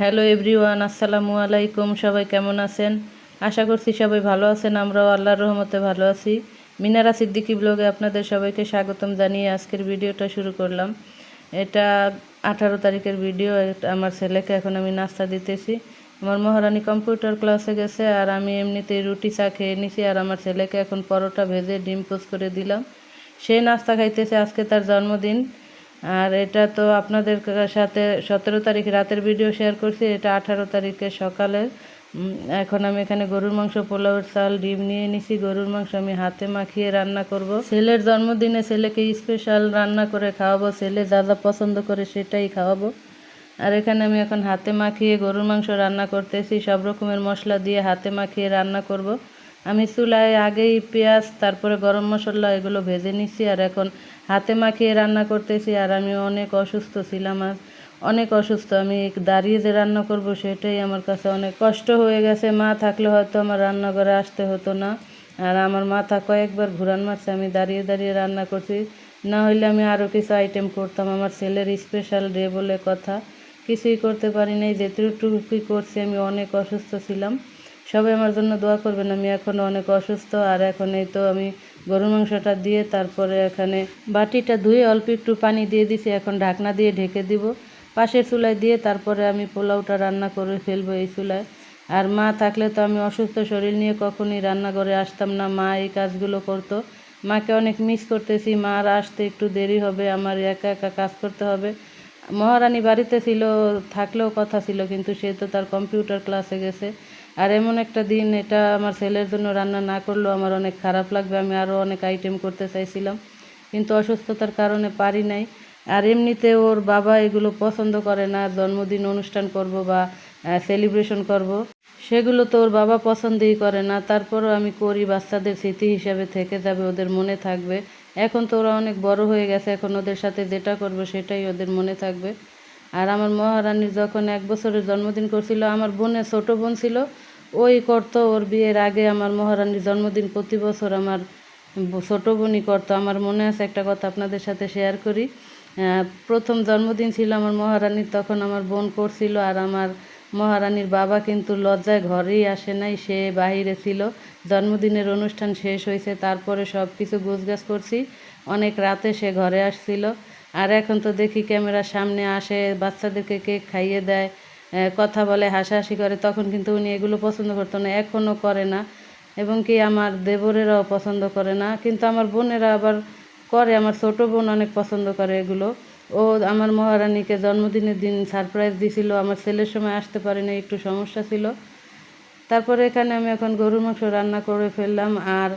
Hello everyone, আসসালামু আলাইকুম। সবাই কেমন আছেন? আশা করছি সবাই ভালো আছেন। আমরাও আল্লাহর রহমতে ভালো আছি। মিনারা সিদ্দিকি ব্লগে আপনাদের সবাইকে স্বাগতম জানিয়ে আজকের ভিডিওটা শুরু করলাম। এটা আঠারো তারিখের ভিডিও। আমার ছেলেকে এখন আমি নাস্তা দিতেছি। আমার মহারানী কম্পিউটার ক্লাসে গেছে আর আমি এমনিতেই রুটি চা খেয়ে নিছি আর আমার ছেলেকে এখন পরোটা ভেজে ডিম পোস্ট করে দিলাম। সে নাস্তা খাইতেছে। আজকে তার জন্মদিন। আর এটা তো আপনাদের সাথে সতেরো তারিখ রাতের ভিডিও শেয়ার করছি, এটা আঠারো তারিখে সকালে এখন আমি এখানে গরুর মাংস পোলাওয়ের চাল, ডিম নিয়ে নিছি গরুর মাংস আমি হাতে মাখিয়ে রান্না করব। ছেলের জন্মদিনে ছেলেকে স্পেশাল রান্না করে খাওয়াবো। ছেলে যা যা পছন্দ করে সেটাই খাওয়াবো। আর এখানে আমি এখন হাতে মাখিয়ে গরুর মাংস রান্না করতেছি। সব রকমের মশলা দিয়ে হাতে মাখিয়ে রান্না করব। আমি চুলায় আগেই পেঁয়াজ, তারপরে গরম মশলা এগুলো ভেজে নিচ্ছি আর এখন হাতে মাখিয়ে রান্না করতেছি আর আমি অনেক অসুস্থ ছিলাম আর অনেক অসুস্থ। আমি দাঁড়িয়ে যে রান্না করব সেটাই আমার কাছে অনেক কষ্ট হয়ে গেছে। মা থাকলে হয়তো আমার রান্নাঘরে আসতে হতো না। আর আমার মাথা কয়েকবার ঘুরান মারছে, আমি দাঁড়িয়ে দাঁড়িয়ে রান্না করছি। না হইলে আমি আরও কিছু আইটেম করতাম, আমার ছেলের স্পেশাল ডে বলে কথা। কিছুই করতে পারি নাই যেটুকুই করছি আমি অনেক অসুস্থ ছিলাম। সবাই আমার জন্য দোয়া করবেন। আমি এখন অনেক অসুস্থ, আর এখন এই তো আমি গরুর মাংসটা দিয়ে তারপরে এখানে বাটিটা ধুয়ে অল্প একটু পানি দিয়ে দিছি। এখন ঢাকনা দিয়ে ঢেকে দিব। পাশের চুলায় দিয়ে তারপরে আমি পোলাওটা রান্না করে ফেলব এই চুলায়। আর মা থাকলে তো আমি অসুস্থ শরীর নিয়ে কখনই রান্নাঘরে আসতাম না। মা এই কাজগুলো করতো। মাকে অনেক মিস করতেছি। মার আসতে একটু দেরি হবে। আমার একা একা কাজ করতে হবে। মহারানী বাড়িতে ছিল, থাকলেও কথা ছিল, কিন্তু সে তো তার কম্পিউটার ক্লাসে গেছে। আর এমন একটা দিন, এটা আমার ছেলের জন্য রান্না না করলেও আমার অনেক খারাপ লাগবে, আমি আরও অনেক আইটেম করতে চাইছিলাম। কিন্তু অসুস্থতার কারণে পারি নাই। আর এমনিতে ওর বাবা এগুলো পছন্দ করে না, জন্মদিন অনুষ্ঠান করব বা সেলিব্রেশন করব। সেগুলো তো ওর বাবা পছন্দই করে না, তারপরও আমি করি, বাচ্চাদের স্মৃতি হিসাবে থেকে যাবে, ওদের মনে থাকবে। এখন তো ওরা অনেক বড় হয়ে গেছে, এখন ওদের সাথে যেটা করব সেটাই ওদের মনে থাকবে। আর আমার মহারানীর যখন এক বছরের জন্মদিন করছিল, আমার বোনের ছোট বোন ছিল, ওই করতো ওর বিয়ের আগে আমার মহারানীর জন্মদিন প্রতি বছর আমার ছোট বোনই করতো। আমার মনে আছে একটা কথা আপনাদের সাথে শেয়ার করি। প্রথম জন্মদিন ছিল আমার মহারানীর, তখন আমার বোন করছিল আর আমার মহারানীর বাবা কিন্তু লজ্জায় ঘরেই আসে নাই, সে বাহিরে ছিল। জন্মদিনের অনুষ্ঠান শেষ হয়েছে, তারপরে সব কিছু গোছগাছ করছি। অনেক রাতে সে ঘরে আসছিল। আর এখন তো দেখি ক্যামেরার সামনে আসে, বাচ্চাদেরকে কেক খাইয়ে দেয় কথা বলে, হাসাহাসি করে, তখন কিন্তু উনি এগুলো পছন্দ করতো না, এখনও করে না। এবং কি আমার দেবরেরাও পছন্দ করে না, কিন্তু আমার বোনেরা আবার করে, আমার ছোট বোন অনেক পছন্দ করে এগুলো। ও আমার মহারানীকে জন্মদিনের দিন সারপ্রাইজ দিছিল, আমার ছেলের সময় আসতে পারেনি, একটু সমস্যা ছিল। তারপরে এখানে আমি এখন গরুর মাংস রান্না করে ফেললাম, আর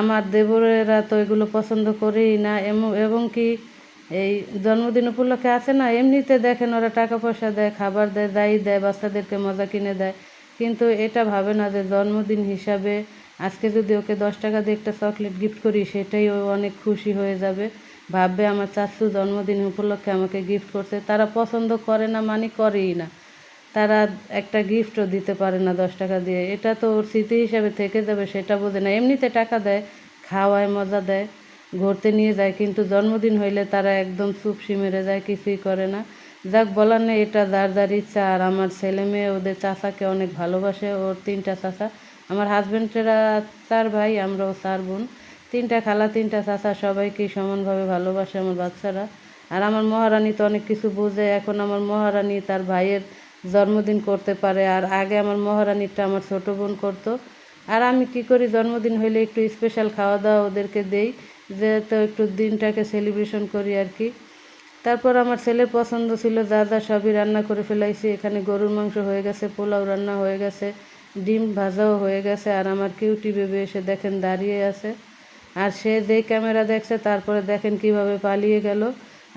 আমার দেবরেরা তো এগুলো পছন্দ করেই না এবং কি এই জন্মদিন উপলক্ষে আছে না, এমনিতে দেখেন ওরা টাকা পয়সা দেয়, খাবার দেয়, দায়ী দেয়, বাচ্চাদেরকে মজা কিনে দেয়। কিন্তু এটা ভাবে না যে জন্মদিন হিসাবে আজকে যদি ওকে দশ টাকা দিয়ে একটা চকলেট গিফট করি, সেটাই ও অনেক খুশি হয়ে যাবে। ভাববে আমার চাচু জন্মদিন উপলক্ষে আমাকে গিফট করছে। তারা পছন্দ করে না মানে করেই না। তারা একটা গিফটও দিতে পারে না দশ টাকা দিয়ে। এটা তো ওর স্মৃতি হিসাবে থেকে যাবে, সেটা বোঝে না। এমনিতে টাকা দেয়, খাওয়ায়, মজা দেয়। ঘুরতে নিয়ে যায়, কিন্তু জন্মদিন হইলে তারা একদম চুপসি মেরে যায়, কিছুই করে না। যাক, বলার নেই, এটা যার ইচ্ছা। আর আমার ছেলে মেয়ে, ওদের চাচাকে অনেক ভালোবাসে, ওর তিনটা চাচা। আমার হাজব্যান্ডেরা চার ভাই আমরাও চার বোন। তিনটা খালা, তিনটা চাচা, সবাইকেই সমানভাবে ভালোবাসে আমার বাচ্চারা। আর আমার মহারানী তো অনেক কিছু বোঝে। এখন আমার মহারানী তার ভাইয়ের জন্মদিন করতে পারে। আর আগে আমার মহারানীরটা আমার ছোটো বোন করতো। আর আমি কি করি, জন্মদিন হইলে একটু স্পেশাল খাওয়া দাওয়া ওদেরকে দেই। যে তো একটু দিনটাকে সেলিব্রেশন করি আর কি। তারপর আমার ছেলের পছন্দ ছিল যা যা সবই রান্না করে ফেলাইছি। এখানে গরুর মাংস হয়ে গেছে, পোলাও রান্না হয়ে গেছে, ডিম ভাজাও হয়ে গেছে, আর আমার কিউটি বেবি এসে দেখেন দাঁড়িয়ে আছে। আর সে যেই ক্যামেরা দেখছে, তারপরে দেখেন কীভাবে পালিয়ে গেল।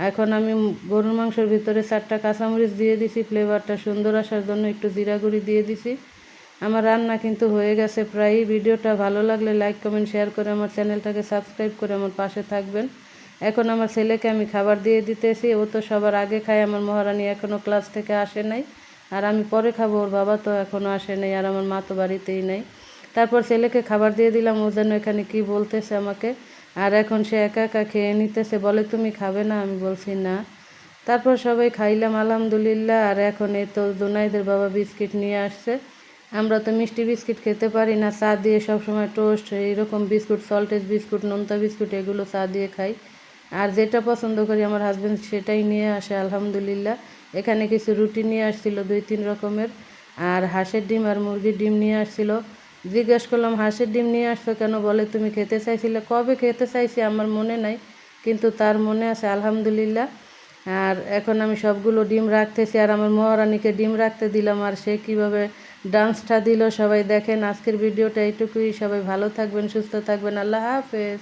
এখন আমি গরুর মাংসের ভিতরে চারটা কাঁচামরিচ দিয়ে দিছি ফ্লেভারটা সুন্দর আসার জন্য একটু জিরা গুঁড়ি দিয়ে দিছি। আমার রান্না কিন্তু হয়ে গেছে প্রায়ই ভিডিওটা ভালো লাগলে লাইক কমেন্ট শেয়ার করে আমার চ্যানেলটাকে সাবস্ক্রাইব করে আমার পাশে থাকবেন। এখন আমার ছেলেকে আমি খাবার দিয়ে দিতেছি। ও তো সবার আগে খায়, আমার মহারানী এখনও ক্লাস থেকে আসে নাই। আর আমি পরে খাব, ওর বাবা তো এখনও আসে নাই, আর আমার মা তো বাড়িতেই নেই। তারপর ছেলেকে খাবার দিয়ে দিলাম, ও যেন এখানে কি বলতেছে আমাকে। আর এখন সে একা একা খেয়ে নিতেছে, বলে, তুমি খাবে না? আমি বলছি, না। তারপর সবাই খাইলাম, আলহামদুলিল্লাহ। আর এখন এই তো জোনাইদের বাবা বিস্কিট নিয়ে আসছে। আমরা তো মিষ্টি বিস্কিট খেতে পারি না, চা দিয়ে সবসময় টোস্ট এইরকম বিস্কুট সল্টেজ বিস্কুট, নোনতা বিস্কুট, এগুলো চা দিয়ে খাই। আর যেটা পছন্দ করি আমার হাজব্যান্ড সেটাই নিয়ে আসে, আলহামদুলিল্লাহ। এখানে কিছু রুটি নিয়ে আসছিল, দুই তিন রকমের। আর হাঁসের ডিম আর মুরগির ডিম নিয়ে আসছিল। জিজ্ঞেস করলাম, হাঁসের ডিম নিয়ে আসছো কেন? বলে, তুমি খেতে চাইছিলে। কবে খেতে চাইছি আমার মনে নাই, কিন্তু তার মনে আছে, আলহামদুলিল্লাহ। আর এখন আমি সবগুলো ডিম রাখতেছি, আর আমার মহারানীকে ডিম রাখতে দিলাম, আর সে কীভাবে ডান্সটা দিল সবাই দেখেন আজকের ভিডিওটা এইটুকুই। সবাই ভালো থাকবেন সুস্থ থাকবেন। আল্লাহ হাফেজ।